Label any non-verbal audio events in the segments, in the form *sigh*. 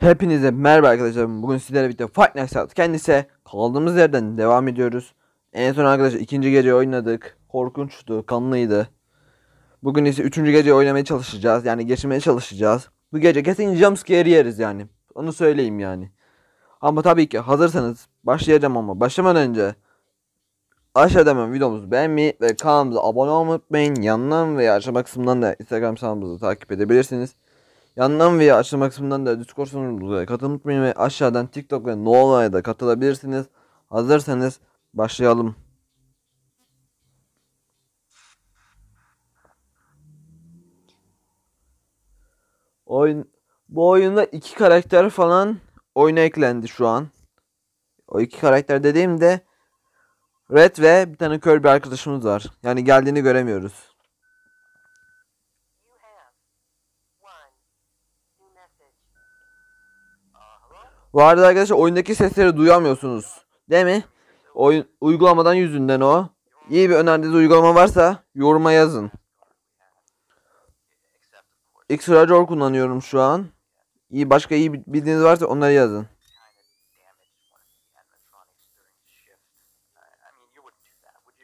Hepinize merhaba arkadaşlar. Bugün sizlerle birlikte Fight Night Out kendisi kaldığımız yerden devam ediyoruz. En son arkadaşlar ikinci gece oynadık. Korkunçtu, kanlıydı. Bugün ise üçüncü gece oynamaya çalışacağız. Yani geçirmeye çalışacağız. Bu gece kesin jumpscare yeriz yani. Onu söyleyeyim yani. Ama tabii ki hazırsanız başlayacağım ama başlamadan önce aşağıda hemen videomuzu beğenmeyi ve kanalımıza abone olmayı unutmayın. Yandan veya aşağı kısmından da Instagram sayfamızı takip edebilirsiniz. Yandan veya açılma kısmından da Discord sunucumuza katılmayı unutmayın ve aşağıdan TikTok ve Noola'ya da katılabilirsiniz. Hazırsanız başlayalım. Oyun bu oyunda iki karakter falan oyuna eklendi şu an. O iki karakter dediğimde Red ve bir tane kör bir arkadaşımız var. Yani geldiğini göremiyoruz. Bu arada arkadaşlar oyundaki sesleri duyamıyorsunuz. Değil mi? Oyun uygulamadan yüzünden o. İyi bir önerdiğiniz uygulama varsa yoruma yazın. X-Rajor kullanıyorum şu an. İyi başka iyi bildiğiniz varsa onları yazın.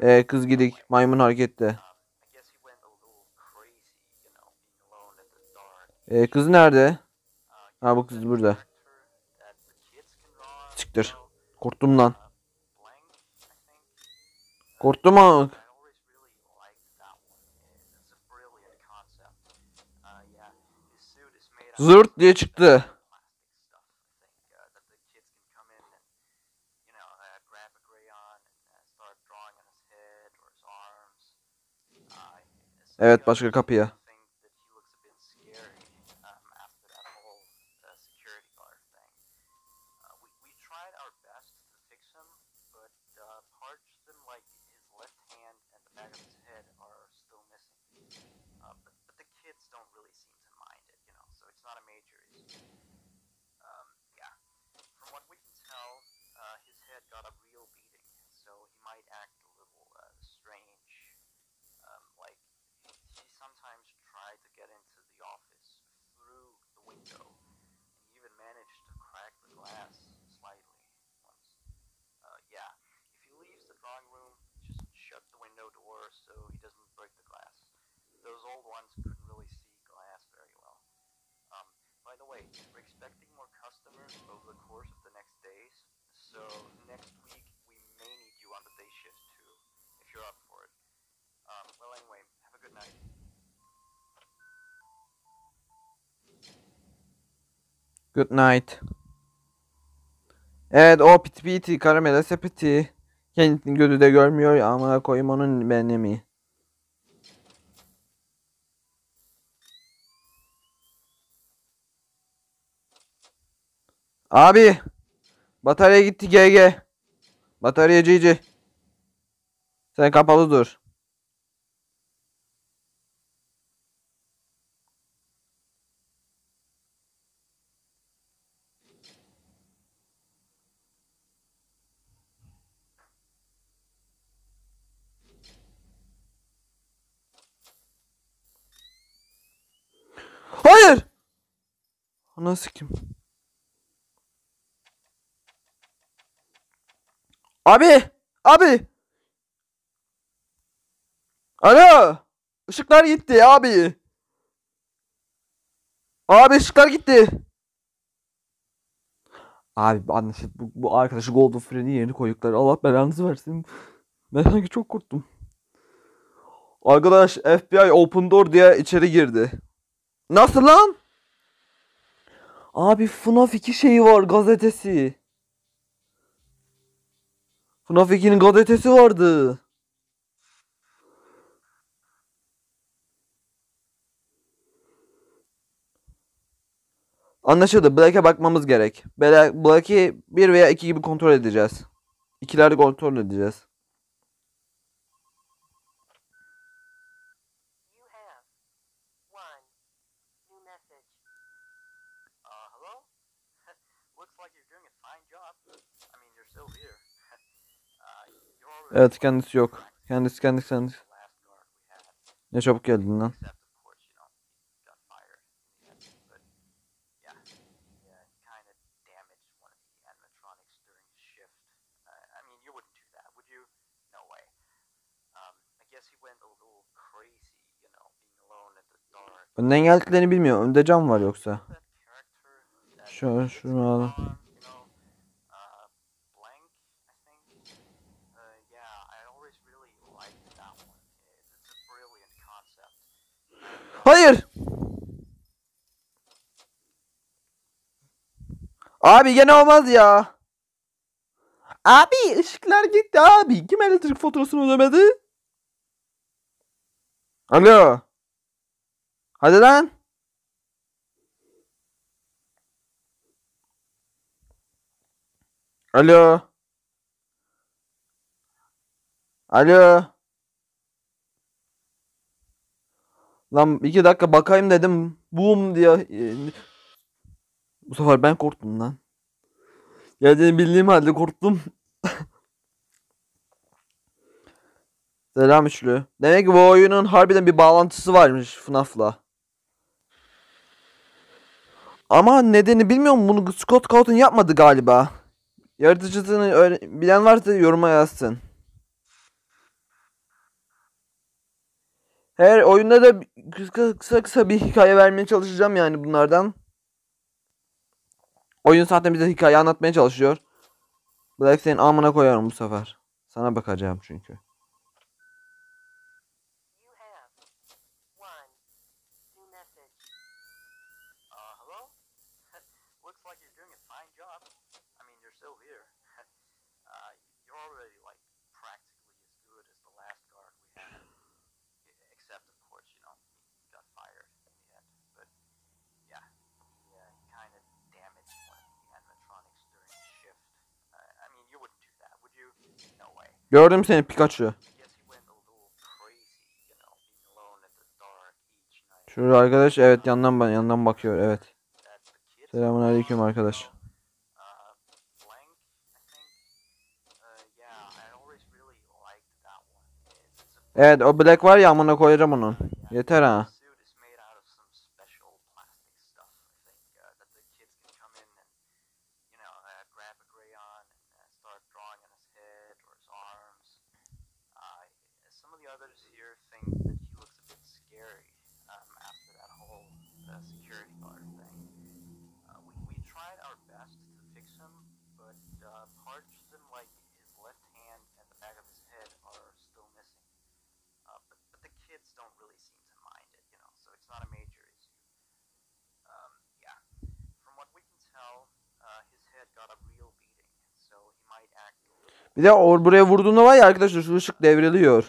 Ee, kız gidik maymun harekette. Ee, kız nerede? Ha bu kız burada. Siktir. Korktum lan. Korktum ama. Zırt diye çıktı. Evet başka kapıya. Window door so he doesn't break the glass. Those old ones couldn't really see glass very well. Um, by the way, we're expecting more customers over the course of the next days, so next week we may need you on the day shift too, if you're up for it. Um, well, anyway, have a good night. Good night. Evet o piti piti karamela sepeti. Kendini gözü de görmüyor ya ama koyayım onun benimi. Abi. Batarya gitti GG. Batarya GG. Sen kapalı dur. Hayır. Nasıl kim? Abi! Abi! Alo! Işıklar gitti abi. Abi ışıklar gitti. Abi anlaşıldı. Bu, bu arkadaşı Golden Freddy yerini koydukları. Allah belanızı versin. Ben sanki çok korktum. Arkadaş FBI Open Door diye içeri girdi. Nasıl lan? Abi FNAF 2 şeyi var gazetesi. FNAF 2'nin gazetesi vardı. Anlaşıldı. Black'e bakmamız gerek. Black, Black'i 1 veya 2 gibi kontrol edeceğiz. İkileri kontrol edeceğiz. Evet kendisi yok. Kendisi kendisi kendisi. Ne çabuk geldin lan. Önden geldiklerini bilmiyor. Önde cam var yoksa. Şu şunu alalım. Hayır. Abi gene olmaz ya. Abi ışıklar gitti abi. Kim elektrik faturasını ödemedi? Alo. Hadi lan. Alo. Alo. Lan iki dakika bakayım dedim. Boom diye. e, Bu sefer ben korktum lan. Geldiğini bildiğim halde korktum. *laughs* Selam üçlü. Demek ki bu oyunun harbiden bir bağlantısı varmış FNAF'la. Ama nedeni bilmiyorum bunu Scott Cawthon yapmadı galiba. Yaratıcısını bilen varsa yoruma yazsın. Her oyunda da kısa kısa, kısa bir hikaye vermeye çalışacağım yani bunlardan. Oyun zaten bize hikaye anlatmaya çalışıyor. Black senin amına koyarım bu sefer. Sana bakacağım çünkü. Dark each night. Şurada arkadaş evet yandan bana yandan bakıyor evet. That's the kid's Selamun aleyküm arkadaş. Evet o Black var ya amına koyacağım onun. Yeter ha. Bir de or buraya vurduğunda var ya arkadaşlar şu ışık devriliyor. He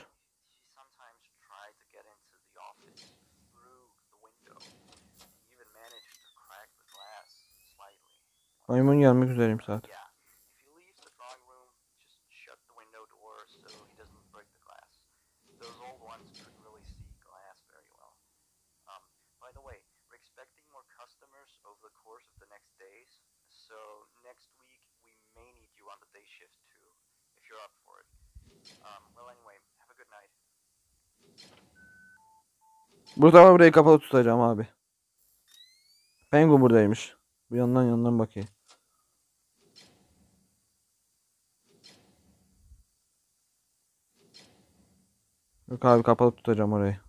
sometimes tried to get Burada burayı kapalı tutacağım abi. Penguin buradaymış. Bu yandan yandan bakayım. Yok abi kapalı tutacağım orayı.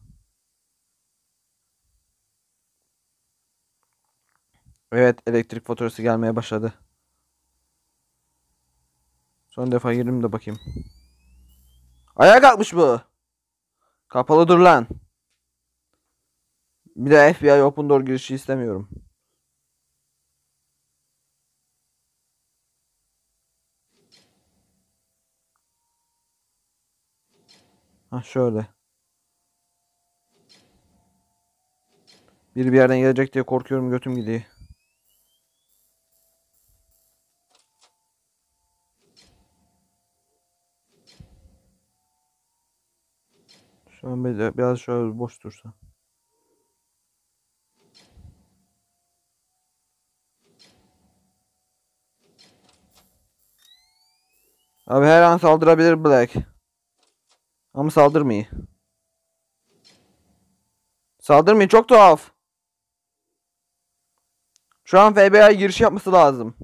Evet elektrik faturası gelmeye başladı. Son defa girdim de bakayım. Ayağa kalkmış bu. Kapalı dur lan. Bir de FBI Open Door girişi istemiyorum. Ha şöyle. Biri bir yerden gelecek diye korkuyorum götüm gidiyor. Şu an bir- biraz şöyle boş dursa. Abi her an saldırabilir Black. Ama saldırmıyor. Saldırmıyor çok tuhaf. Şu an FBI giriş yapması lazım.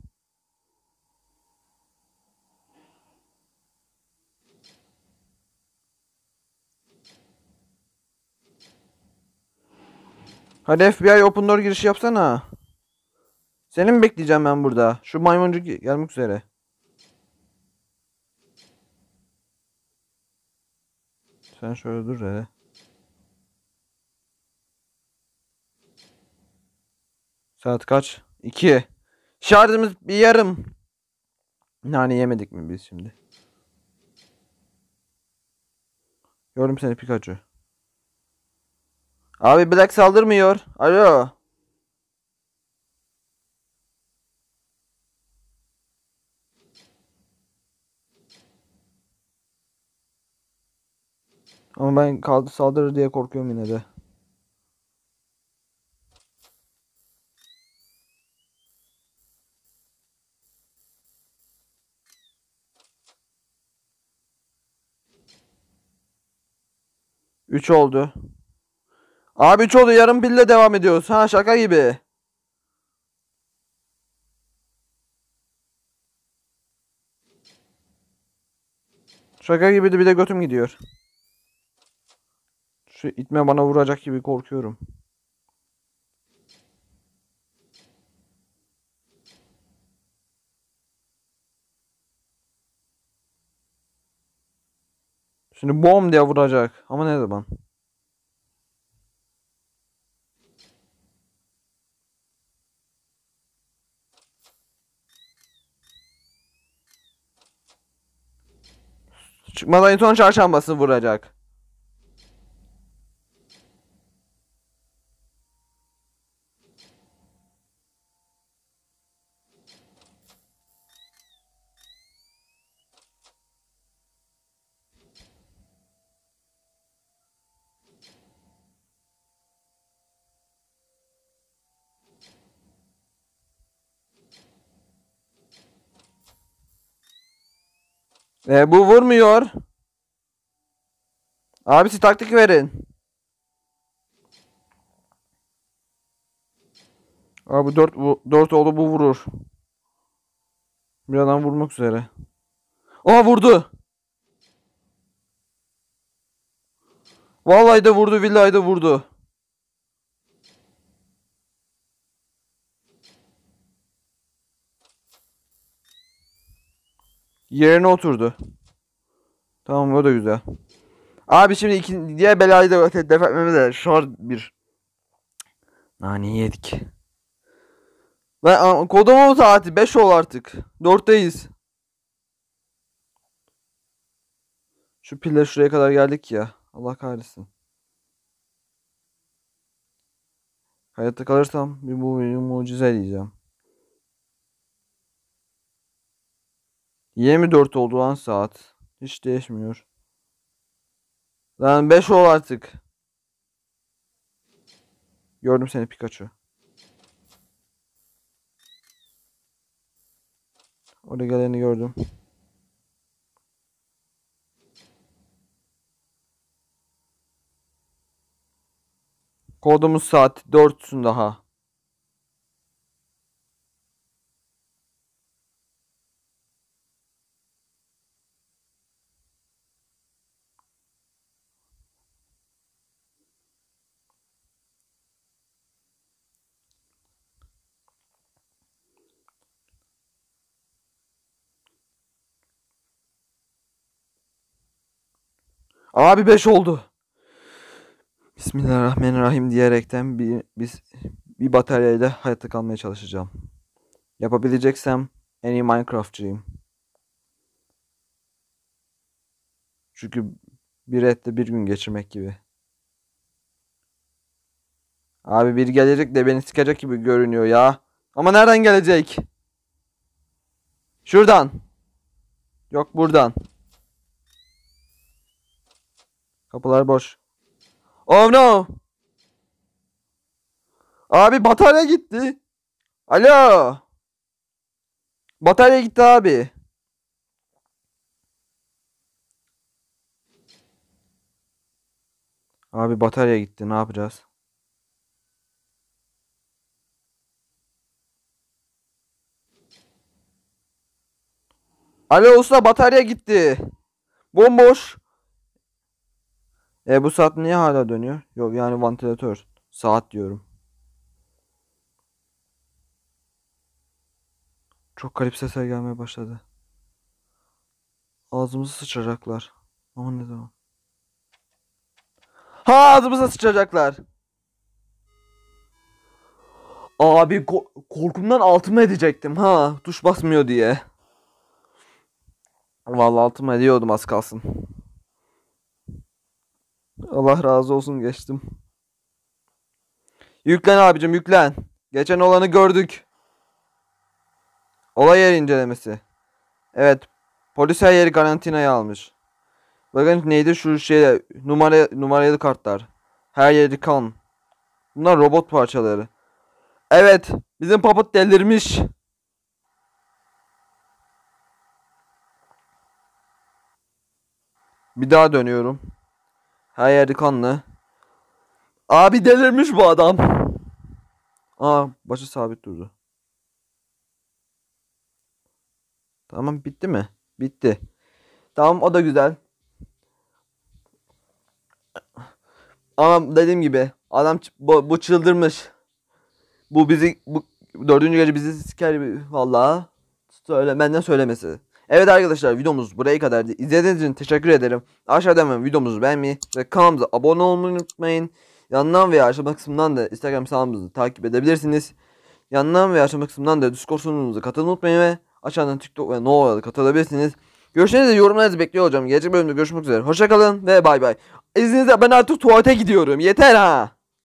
Hadi FBI open door girişi yapsana. Seni mi bekleyeceğim ben burada? Şu maymuncuk ge- gelmek üzere. Sen şöyle dur hele. Saat kaç? 2. Şarjımız bir yarım. Nane yemedik mi biz şimdi? Gördüm seni Pikachu. Abi Black saldırmıyor. Alo. Ama ben kaldı saldırır diye korkuyorum yine de. Üç oldu. Abi 3 oldu yarım pille devam ediyoruz. Ha şaka gibi. Şaka gibi de bir de götüm gidiyor. Şu itme bana vuracak gibi korkuyorum. Şimdi bom diye vuracak. Ama ne zaman? Çıkmadan son çarşambasını vuracak. E, bu vurmuyor. Abisi taktik verin. Abi 4 4 oldu bu vurur. Bir adam vurmak üzere. Aa vurdu. Vallahi de vurdu, billahi de vurdu. Yerine oturdu. Tamam o da güzel. Abi şimdi iki, diğer belayı da def etmemiz de şart bir. Nani yedik. Ve a- kodumun saati 5 ol artık. 4'teyiz. Şu pille şuraya kadar geldik ya. Allah kahretsin. Hayatta kalırsam bir bu mucize diyeceğim. 24 oldu lan saat. Hiç değişmiyor. Lan 5 ol artık. Gördüm seni Pikachu. Oraya geleni gördüm. Kodumuz saat 4'sün daha. Abi 5 oldu. Bismillahirrahmanirrahim diyerekten bir biz bir bataryayla hayatta kalmaya çalışacağım. Yapabileceksem en iyi Minecraftçıyım. Çünkü bir ette bir gün geçirmek gibi. Abi biri gelecek de beni sıkacak gibi görünüyor ya. Ama nereden gelecek? Şuradan. Yok buradan. Kapılar boş. Oh no. Abi batarya gitti. Alo. Batarya gitti abi. Abi batarya gitti. Ne yapacağız? Alo usta batarya gitti. Bomboş. E bu saat niye hala dönüyor? Yok yani vantilatör. Saat diyorum. Çok garip sesler gelmeye başladı. Ağzımızı sıçacaklar. Ama ne zaman? Ha ağzımıza sıçacaklar. Abi ko korkumdan altıma edecektim ha. Tuş basmıyor diye. Vallahi altıma ediyordum az kalsın. Allah razı olsun geçtim. Yüklen abicim yüklen. Geçen olanı gördük. Olay yeri incelemesi. Evet. Polis her yeri karantinaya almış. Bakın neydi şu şey numara numaralı kartlar. Her yeri kan. Bunlar robot parçaları. Evet, bizim papıt delirmiş. Bir daha dönüyorum. Her yeri kanlı. Abi delirmiş bu adam. Aa, başı sabit durdu. Tamam bitti mi? Bitti. Tamam o da güzel. Ama dediğim gibi adam bu, bu çıldırmış. Bu bizi bu dördüncü gece bizi siker vallahi söyle benden söylemesi. Evet arkadaşlar videomuz buraya kadardı. İzlediğiniz için teşekkür ederim. Aşağıdan hemen videomuzu beğenmeyi ve kanalımıza abone olmayı unutmayın. Yandan veya aşağıda kısmından da Instagram hesabımızı takip edebilirsiniz. Yandan veya aşağıda kısmından da Discord sunucumuza katılmayı unutmayın ve aşağıdan TikTok ve Nova'da da katılabilirsiniz. Görüşlerinizi yorumlarınızı bekliyor olacağım. Gelecek bölümde görüşmek üzere. Hoşçakalın ve bay bay. İzninizle ben artık tuvalete gidiyorum. Yeter ha.